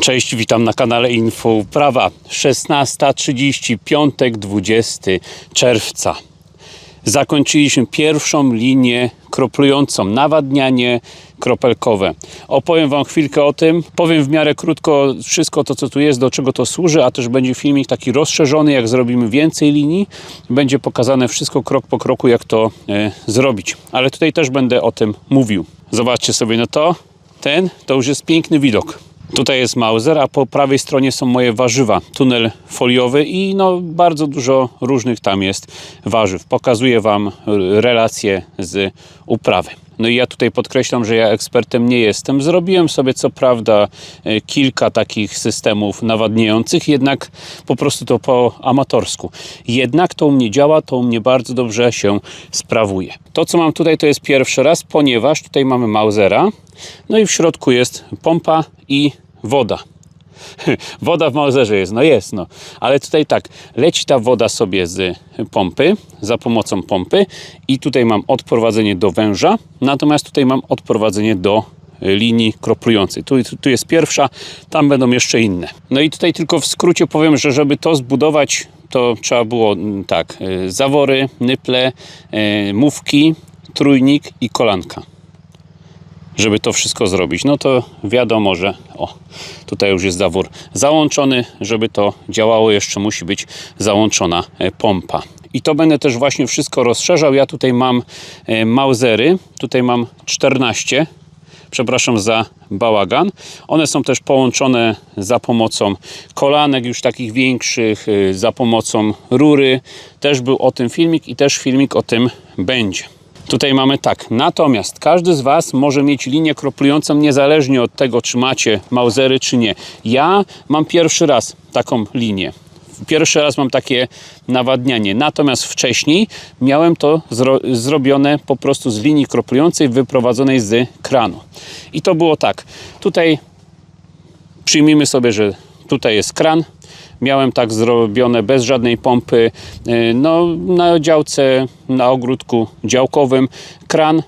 Cześć, witam na kanale Info Uprawa. 16.30, piątek 20 czerwca. Zakończyliśmy pierwszą linię kroplującą, nawadnianie kropelkowe. Opowiem Wam chwilkę o tym. Powiem w miarę krótko wszystko to, co tu jest, do czego to służy, a też będzie filmik taki rozszerzony, jak zrobimy więcej linii. Będzie pokazane wszystko krok po kroku, jak to e, zrobić. Ale tutaj też będę o tym mówił. Zobaczcie sobie na to. Ten to już jest piękny widok. Tutaj jest Mauser, a po prawej stronie są moje warzywa. Tunel foliowy i no, bardzo dużo różnych tam jest warzyw. Pokazuję Wam relacje z uprawy. No i ja tutaj podkreślam, że ja ekspertem nie jestem. Zrobiłem sobie co prawda y, kilka takich systemów nawadniających, jednak po prostu to po amatorsku. Jednak to u mnie działa, to u mnie bardzo dobrze się sprawuje. To co mam tutaj to jest pierwszy raz, ponieważ tutaj mamy Mausera, no i w środku jest pompa i woda. Woda w Mauserze jest, no jest, no. Ale tutaj tak, leci ta woda sobie z pompy, za pomocą pompy i tutaj mam odprowadzenie do węża, natomiast tutaj mam odprowadzenie do linii kroplującej. Tu, tu, tu jest pierwsza, tam będą jeszcze inne. No i tutaj tylko w skrócie powiem, że żeby to zbudować, to trzeba było mm, tak, y, zawory, nyple, y, mówki, trójnik i kolanka żeby to wszystko zrobić. No to wiadomo, że o, tutaj już jest zawór załączony. Żeby to działało, jeszcze musi być załączona e, pompa. I to będę też właśnie wszystko rozszerzał. Ja tutaj mam e, Mausery, tutaj mam 14. Przepraszam za bałagan. One są też połączone za pomocą kolanek już takich większych, e, za pomocą rury. Też był o tym filmik i też filmik o tym będzie. Tutaj mamy tak, natomiast każdy z Was może mieć linię kroplującą niezależnie od tego, czy macie Mausery, czy nie. Ja mam pierwszy raz taką linię. Pierwszy raz mam takie nawadnianie, natomiast wcześniej miałem to zro zrobione po prostu z linii kroplującej wyprowadzonej z kranu. I to było tak, tutaj przyjmijmy sobie, że tutaj jest kran, Miałem tak zrobione bez żadnej pompy. y, No, na działce, na ogródku działkowym kran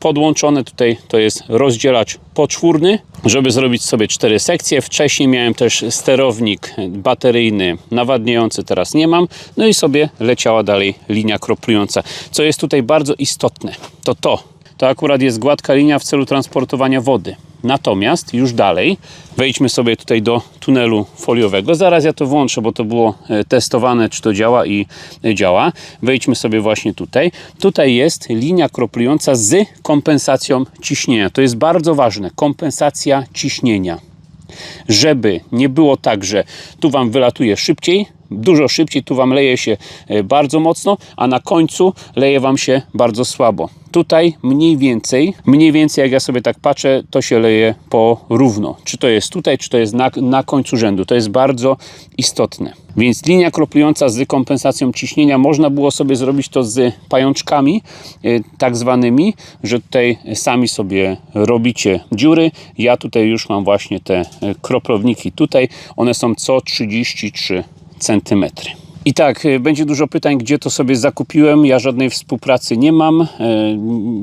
podłączony tutaj to jest rozdzielacz poczwórny, żeby zrobić sobie cztery sekcje. Wcześniej miałem też sterownik bateryjny nawadniający, teraz nie mam. No i sobie leciała dalej linia kroplująca. Co jest tutaj bardzo istotne, to to. To akurat jest gładka linia w celu transportowania wody. Natomiast już dalej wejdźmy sobie tutaj do tunelu foliowego. Zaraz ja to włączę, bo to było e, testowane, czy to działa i e, działa. Wejdźmy sobie właśnie tutaj. Tutaj jest linia kroplująca z kompensacją ciśnienia. To jest bardzo ważne. Kompensacja ciśnienia. Żeby nie było tak, że tu Wam wylatuje szybciej, dużo szybciej, tu Wam leje się e, bardzo mocno, a na końcu leje Wam się bardzo słabo. Tutaj mniej więcej, mniej więcej jak ja sobie tak patrzę, to się leje porówno. Czy to jest tutaj, czy to jest na, na końcu rzędu. To jest bardzo istotne. Więc linia kroplująca z kompensacją ciśnienia, można było sobie zrobić to z pajączkami, y, tak zwanymi, że tutaj sami sobie robicie dziury. Ja tutaj już mam właśnie te y, kroplownik tutaj. One są co 33 centymetry. I tak, y, będzie dużo pytań, gdzie to sobie zakupiłem. Ja żadnej współpracy nie mam. y,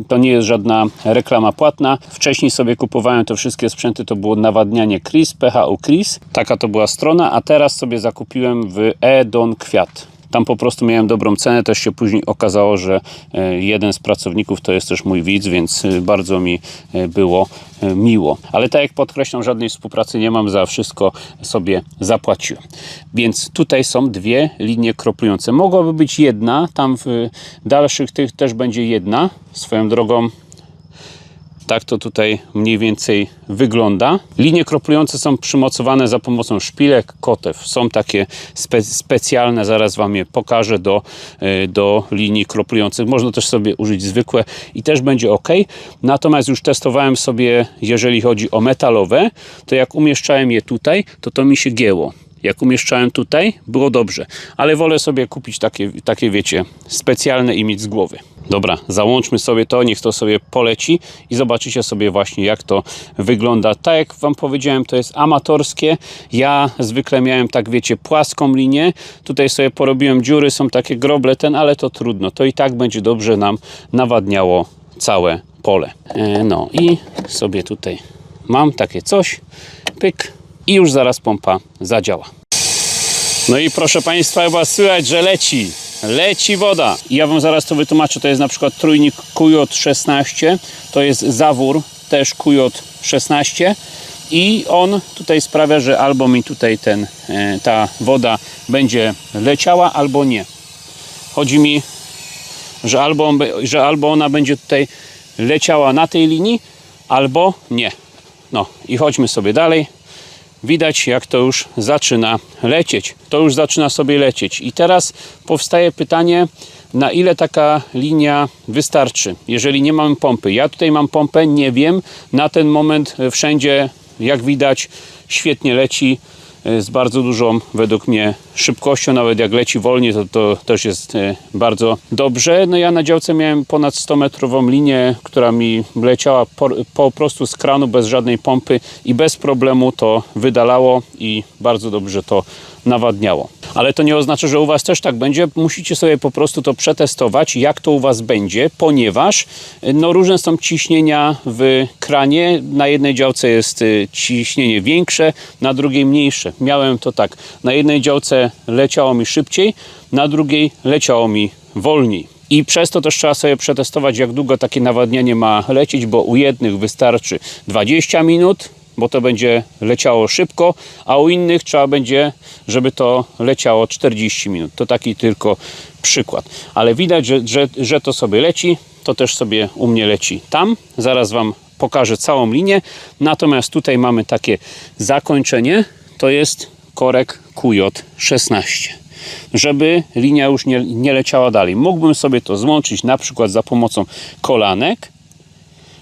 To nie jest żadna reklama płatna. Wcześniej sobie kupowałem te wszystkie sprzęty, to było nawadnianie Chris, PHU Chris. Taka to była strona, a teraz sobie zakupiłem w Edon Kwiat. Tam po prostu miałem dobrą cenę, też się później okazało, że e, jeden z pracowników to jest też mój widz, więc e, bardzo mi e, było miło. Ale tak jak podkreślam, żadnej współpracy nie mam, za wszystko sobie zapłaciłem. Więc tutaj są dwie linie kroplujące. Mogłaby być jedna, tam w dalszych tych też będzie jedna. Swoją drogą tak to tutaj mniej więcej wygląda. Linie kroplujące są przymocowane za pomocą szpilek, kotew. Są takie spe specjalne, zaraz Wam je pokażę do, e, do linii kroplujących. Można też sobie użyć zwykłe i też będzie ok. Natomiast już testowałem sobie, jeżeli chodzi o metalowe, to jak umieszczałem je tutaj, to to mi się gięło. Jak umieszczałem tutaj, było dobrze, ale wolę sobie kupić takie, takie wiecie, specjalne i mieć z głowy. Dobra, załączmy sobie to, niech to sobie poleci i zobaczycie sobie właśnie jak to wygląda. Tak jak Wam powiedziałem, to jest amatorskie. Ja zwykle miałem tak, wiecie, płaską linię. Tutaj sobie porobiłem dziury, są takie groble ten, ale to trudno. To i tak będzie dobrze nam nawadniało całe pole. E, No i sobie tutaj mam takie coś. Pyk i już zaraz pompa zadziała. No i proszę Państwa, chyba słychać, że leci. Leci woda. Ja Wam zaraz to wytłumaczę. To jest na przykład trójnik QJ16. To jest zawór, też QJ16. I on tutaj sprawia, że albo mi tutaj ten, e, ta woda będzie leciała, albo nie. Chodzi mi, że albo, że albo ona będzie tutaj leciała na tej linii, albo nie. No i chodźmy sobie dalej widać jak to już zaczyna lecieć. To już zaczyna sobie lecieć. I teraz powstaje pytanie, na ile taka linia wystarczy, jeżeli nie mamy pompy. Ja tutaj mam pompę, nie wiem. Na ten moment e, wszędzie, jak widać, świetnie leci z bardzo dużą, według mnie, szybkością. Nawet jak leci wolniej, to, to też jest e, bardzo dobrze. No ja na działce miałem ponad 100 metrową linię, która mi leciała po, po prostu z kranu, bez żadnej pompy i bez problemu to wydalało i bardzo dobrze to nawadniało. Ale to nie oznacza, że u Was też tak będzie. Musicie sobie po prostu to przetestować, jak to u Was będzie, ponieważ e, no, różne są ciśnienia w kranie. Na jednej działce jest y, ciśnienie większe, na drugiej mniejsze. Miałem to tak. Na jednej działce leciało mi szybciej, na drugiej leciało mi wolniej. I przez to też trzeba sobie przetestować, jak długo takie nawadnianie ma lecieć, bo u jednych wystarczy 20 minut, bo to będzie leciało szybko, a u innych trzeba będzie, żeby to leciało 40 minut. To taki tylko przykład. Ale widać, że, że, że to sobie leci, to też sobie u mnie leci tam. Zaraz Wam pokażę całą linię. Natomiast tutaj mamy takie zakończenie, to jest korek QJ16 żeby linia już nie, nie leciała dalej. Mógłbym sobie to złączyć na przykład za pomocą kolanek,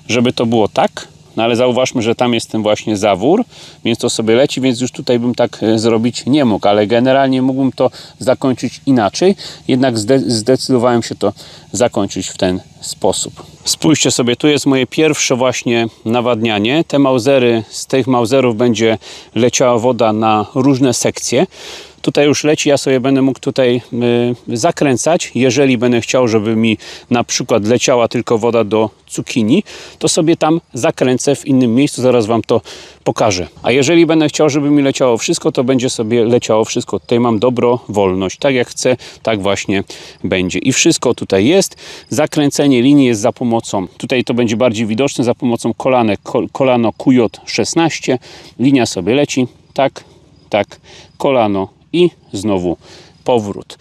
żeby to było tak, no ale zauważmy, że tam jest ten właśnie zawór, więc to sobie leci, więc już tutaj bym tak e, zrobić nie mógł, ale generalnie mógłbym to zakończyć inaczej, jednak zde zdecydowałem się to zakończyć w ten sposób. Spójrzcie sobie, tu jest moje pierwsze właśnie nawadnianie. Te mauzery, z tych mauzerów będzie leciała woda na różne sekcje. Tutaj już leci, ja sobie będę mógł tutaj y, zakręcać. Jeżeli będę chciał, żeby mi na przykład leciała tylko woda do cukinii, to sobie tam zakręcę w innym miejscu, zaraz Wam to pokażę. A jeżeli będę chciał, żeby mi leciało wszystko, to będzie sobie leciało wszystko. Tutaj mam dobrowolność. Tak jak chcę, tak właśnie będzie. I wszystko tutaj jest. Zakręcenie linii jest za pomocą, tutaj to będzie bardziej widoczne, za pomocą kolanek, kol, kolano QJ16. Linia sobie leci, tak, tak, kolano i znowu powrót.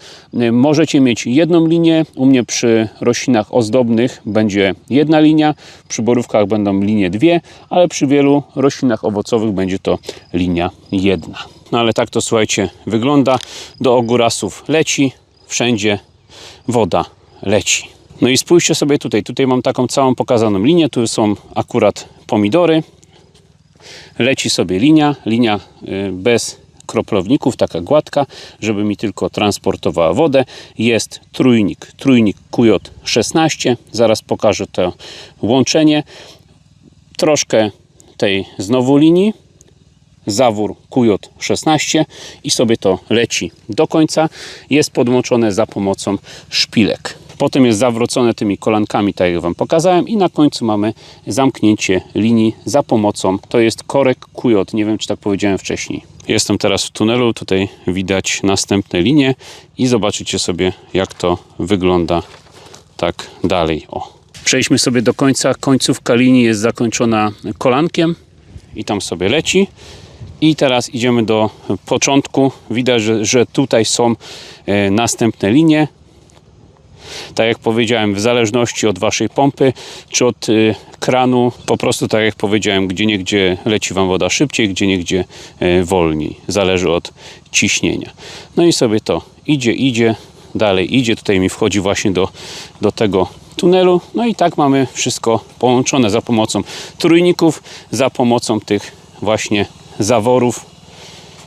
Możecie mieć jedną linię, u mnie przy roślinach ozdobnych będzie jedna linia, przy borówkach będą linie dwie, ale przy wielu roślinach owocowych będzie to linia jedna. No ale tak to słuchajcie wygląda. Do ogórasów leci, wszędzie woda leci. No i spójrzcie sobie tutaj, tutaj mam taką całą pokazaną linię, tu są akurat pomidory, leci sobie linia, linia y, bez kroplowników, taka gładka, żeby mi tylko transportowała wodę. Jest trójnik, trójnik QJ16. Zaraz pokażę to łączenie. Troszkę tej znowu linii, zawór QJ16 i sobie to leci do końca. Jest podłączone za pomocą szpilek. Potem jest zawrócone tymi kolankami, tak jak Wam pokazałem i na końcu mamy zamknięcie linii za pomocą, to jest korek QJ, nie wiem czy tak powiedziałem wcześniej. Jestem teraz w tunelu, tutaj widać następne linie i zobaczycie sobie jak to wygląda tak dalej. O. Przejdźmy sobie do końca. Końcówka linii jest zakończona kolankiem i tam sobie leci. I teraz idziemy do początku. Widać, że, że tutaj są e, następne linie. Tak jak powiedziałem, w zależności od Waszej pompy czy od y, kranu, po prostu tak jak powiedziałem, gdzie niegdzie leci Wam woda szybciej, gdzie niegdzie y, wolniej. Zależy od ciśnienia. No i sobie to idzie, idzie, dalej idzie. Tutaj mi wchodzi właśnie do, do tego tunelu. No i tak mamy wszystko połączone za pomocą trójników, za pomocą tych właśnie zaworów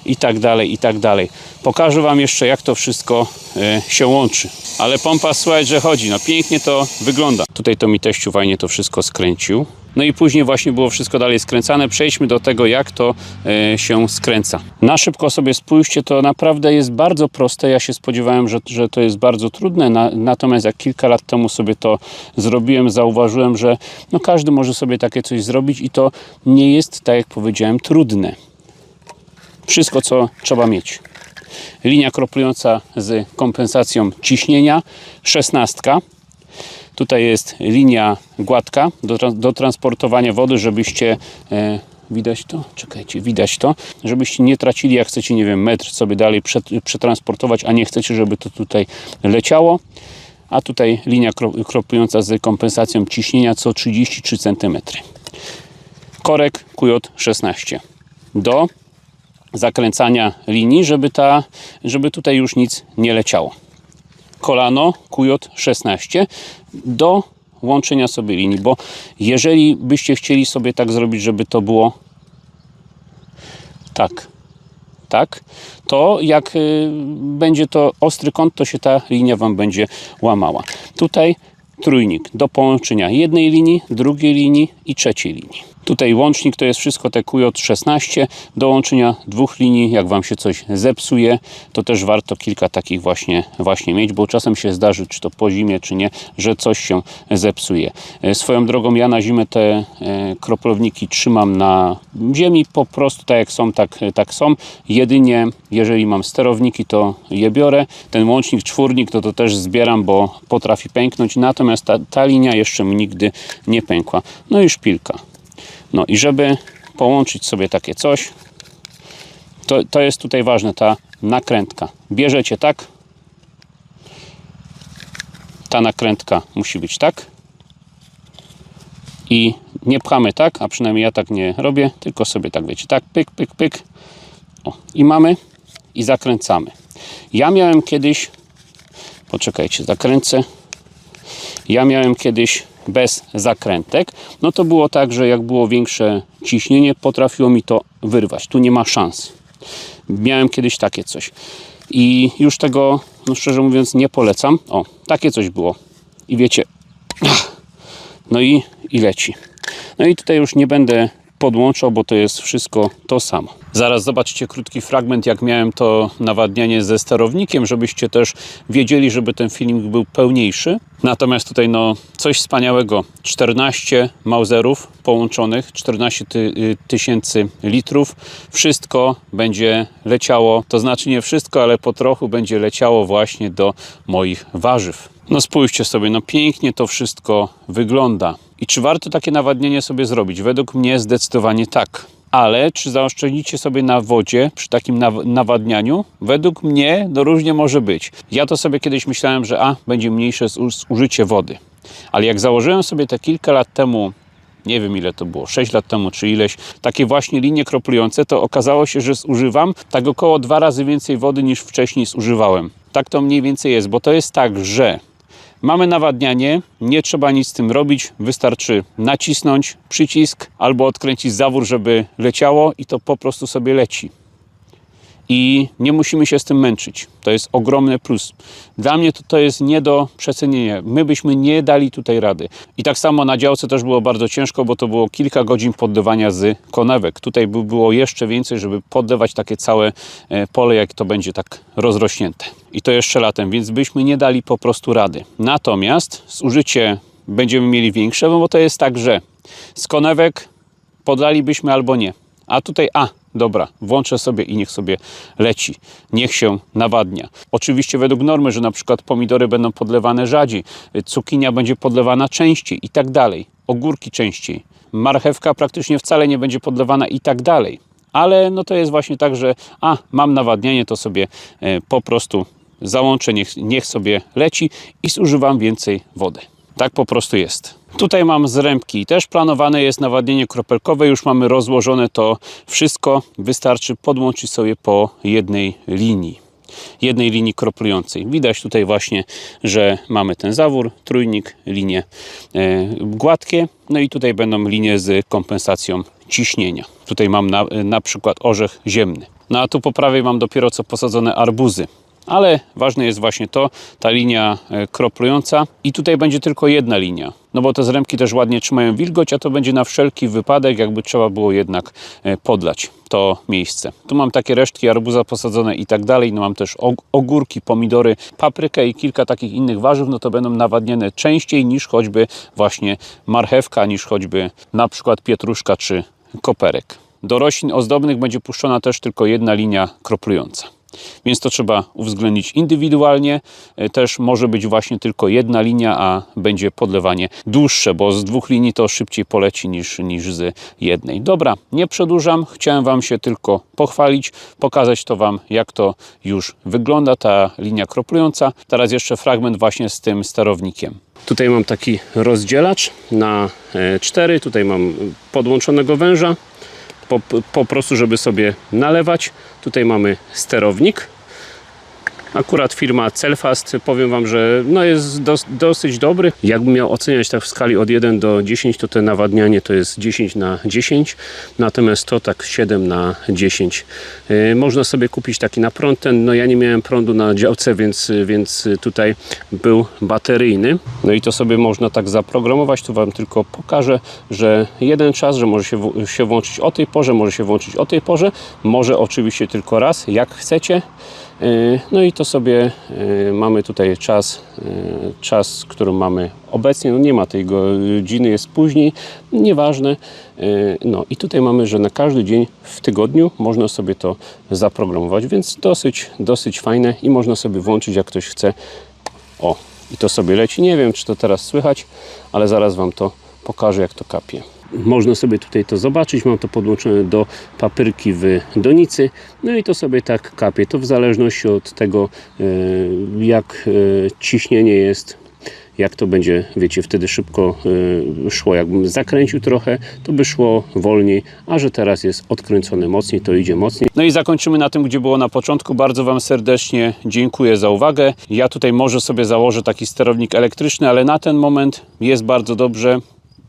i tak dalej, i tak dalej. Pokażę Wam jeszcze, jak to wszystko e, się łączy. Ale pompa, słuchaj, że chodzi. No pięknie to wygląda. Tutaj to mi teściu fajnie to wszystko skręcił. No i później właśnie było wszystko dalej skręcane. Przejdźmy do tego, jak to e, się skręca. Na szybko sobie spójrzcie, to naprawdę jest bardzo proste. Ja się spodziewałem, że, że to jest bardzo trudne. Na, natomiast jak kilka lat temu sobie to zrobiłem, zauważyłem, że no każdy może sobie takie coś zrobić i to nie jest, tak jak powiedziałem, trudne. Wszystko, co trzeba mieć. Linia kroplująca z kompensacją ciśnienia, szesnastka. Tutaj jest linia gładka do, do transportowania wody, żebyście e, widać to, czekajcie, widać to, żebyście nie tracili, jak chcecie, nie wiem, metr sobie dalej przet, przetransportować, a nie chcecie, żeby to tutaj leciało. A tutaj linia kro- kroplująca z kompensacją ciśnienia co 33 cm. Korek QJ16 do zakręcania linii, żeby, ta, żeby tutaj już nic nie leciało kolano QJ16 do łączenia sobie linii, bo jeżeli byście chcieli sobie tak zrobić, żeby to było tak, tak, to jak y, będzie to ostry kąt, to się ta linia Wam będzie łamała. Tutaj trójnik do połączenia jednej linii, drugiej linii i trzeciej linii. Tutaj łącznik to jest wszystko te QJ16 do łączenia dwóch linii. Jak Wam się coś zepsuje, to też warto kilka takich właśnie, właśnie mieć, bo czasem się zdarzy, czy to po zimie, czy nie, że coś się zepsuje. E, Swoją drogą ja na zimę te e, kroplownik trzymam na ziemi, po prostu tak jak są, tak, tak są. Jedynie jeżeli mam sterowniki, to je biorę. Ten łącznik, czwórnik, to to też zbieram, bo potrafi pęknąć. Natomiast ta, ta linia jeszcze mi nigdy nie pękła. No i szpilka. No i żeby połączyć sobie takie coś, to, to jest tutaj ważne, ta nakrętka. Bierzecie tak, ta nakrętka musi być tak i nie pchamy tak, a przynajmniej ja tak nie robię, tylko sobie tak wiecie, tak, pyk, pyk, pyk o, i mamy i zakręcamy. Ja miałem kiedyś, poczekajcie, zakręcę, ja miałem kiedyś bez zakrętek, no to było tak, że jak było większe ciśnienie, potrafiło mi to wyrwać. Tu nie ma szans. Miałem kiedyś takie coś. I już tego, no szczerze mówiąc, nie polecam. O, takie coś było. I wiecie, no i, i leci. No i tutaj już nie będę podłączał, bo to jest wszystko to samo. Zaraz zobaczcie krótki fragment, jak miałem to nawadnianie ze sterownikiem, żebyście też wiedzieli, żeby ten filmik był pełniejszy. Natomiast tutaj no coś wspaniałego. 14 Mauserów połączonych, 14 ty, y, tysięcy litrów. Wszystko będzie leciało, to znaczy nie wszystko, ale po trochu będzie leciało właśnie do moich warzyw. No spójrzcie sobie, no pięknie to wszystko wygląda. I czy warto takie nawadnienie sobie zrobić? Według mnie zdecydowanie tak. Ale czy zaoszczędzicie sobie na wodzie przy takim naw- nawadnianiu? Według mnie no różnie może być. Ja to sobie kiedyś myślałem, że a, będzie mniejsze zu- zużycie wody. Ale jak założyłem sobie te kilka lat temu nie wiem ile to było, 6 lat temu czy ileś, takie właśnie linie kroplujące, to okazało się, że zużywam tak około dwa razy więcej wody niż wcześniej zużywałem. Tak to mniej więcej jest, bo to jest tak, że Mamy nawadnianie, nie trzeba nic z tym robić, wystarczy nacisnąć przycisk albo odkręcić zawór, żeby leciało i to po prostu sobie leci. I nie musimy się z tym męczyć. To jest ogromny plus. Dla mnie to, to jest nie do przecenienia. My byśmy nie dali tutaj rady. I tak samo na działce też było bardzo ciężko, bo to było kilka godzin podlewania z konewek. Tutaj by było jeszcze więcej, żeby podlewać takie całe e, pole, jak to będzie tak rozrośnięte. I to jeszcze latem, więc byśmy nie dali po prostu rady. Natomiast zużycie będziemy mieli większe, bo to jest tak, że z konewek podlalibyśmy albo nie. A tutaj, a, dobra, włączę sobie i niech sobie leci, niech się nawadnia. Oczywiście według normy, że na przykład pomidory będą podlewane rzadziej, cukinia będzie podlewana częściej i tak dalej, ogórki częściej, marchewka praktycznie wcale nie będzie podlewana i tak dalej. Ale no to jest właśnie tak, że a, mam nawadnianie, to sobie e, po prostu załączę, niech, niech sobie leci i zużywam więcej wody. Tak po prostu jest. Tutaj mam zrębki. Też planowane jest nawadnienie kropelkowe. Już mamy rozłożone to wszystko. Wystarczy podłączyć sobie po jednej linii. Jednej linii kroplującej. Widać tutaj właśnie, że mamy ten zawór, trójnik, linie e, gładkie. No i tutaj będą linie z kompensacją ciśnienia. Tutaj mam na, na przykład orzech ziemny. No a tu po prawej mam dopiero co posadzone arbuzy ale ważne jest właśnie to, ta linia e, kroplująca i tutaj będzie tylko jedna linia, no bo te zrębki też ładnie trzymają wilgoć, a to będzie na wszelki wypadek, jakby trzeba było jednak e, podlać to miejsce. Tu mam takie resztki arbuza posadzone i tak dalej, no mam też og- ogórki, pomidory, paprykę i kilka takich innych warzyw, no to będą nawadniane częściej niż choćby właśnie marchewka, niż choćby na przykład pietruszka czy koperek. do roślin ozdobnych będzie puszczona też tylko jedna linia kroplująca. Więc to trzeba uwzględnić indywidualnie. E, Też może być właśnie tylko jedna linia, a będzie podlewanie dłuższe, bo z dwóch linii to szybciej poleci niż, niż z jednej. Dobra, nie przedłużam. Chciałem Wam się tylko pochwalić, pokazać to Wam, jak to już wygląda, ta linia kroplująca. Teraz jeszcze fragment właśnie z tym sterownikiem. Tutaj mam taki rozdzielacz na e, cztery. Tutaj mam podłączonego węża po, po prostu, żeby sobie nalewać. Tutaj mamy sterownik. Akurat firma Celfast, powiem Wam, że no jest dos, dosyć dobry. Jakbym miał oceniać tak w skali od 1 do 10, to te nawadnianie to jest 10 na 10, natomiast to tak 7 na 10. Yy, można sobie kupić taki na prąd. Ten, no ja nie miałem prądu na działce, więc, więc tutaj był bateryjny. No i to sobie można tak zaprogramować. Tu Wam tylko pokażę, że jeden czas, że może się, się włączyć o tej porze, może się włączyć o tej porze, może oczywiście tylko raz, jak chcecie. Yy, No i to sobie yy, mamy tutaj czas, yy, czas, który mamy obecnie. No nie ma tej godziny, jest później, nieważne. No i tutaj mamy, że na każdy dzień w tygodniu można sobie to zaprogramować, więc dosyć, dosyć fajne i można sobie włączyć, jak ktoś chce. O, i to sobie leci. Nie wiem, czy to teraz słychać, ale zaraz Wam to pokażę, jak to kapie. Można sobie tutaj to zobaczyć. Mam to podłączone do papyrki w donicy. No i to sobie tak kapie. To w zależności od tego, e, jak e, ciśnienie jest. Jak to będzie, wiecie, wtedy szybko e, szło. Jakbym zakręcił trochę, to by szło wolniej, a że teraz jest odkręcone mocniej, to idzie mocniej. No i zakończymy na tym, gdzie było na początku. Bardzo Wam serdecznie dziękuję za uwagę. Ja tutaj może sobie założę taki sterownik elektryczny, ale na ten moment jest bardzo dobrze.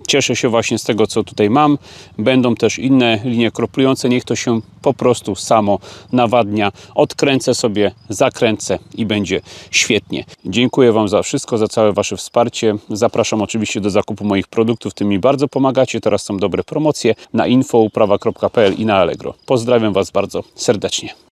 Cieszę się właśnie z tego, co tutaj mam. Będą też inne linie kroplujące. Niech to się po prostu samo nawadnia. Odkręcę sobie, zakręcę i będzie świetnie. Dziękuję Wam za wszystko, za całe Wasze wsparcie. Zapraszam oczywiście do zakupu moich produktów. Tym mi bardzo pomagacie. Teraz są dobre promocje na infouprawa.pl i na Allegro. Pozdrawiam Was bardzo serdecznie.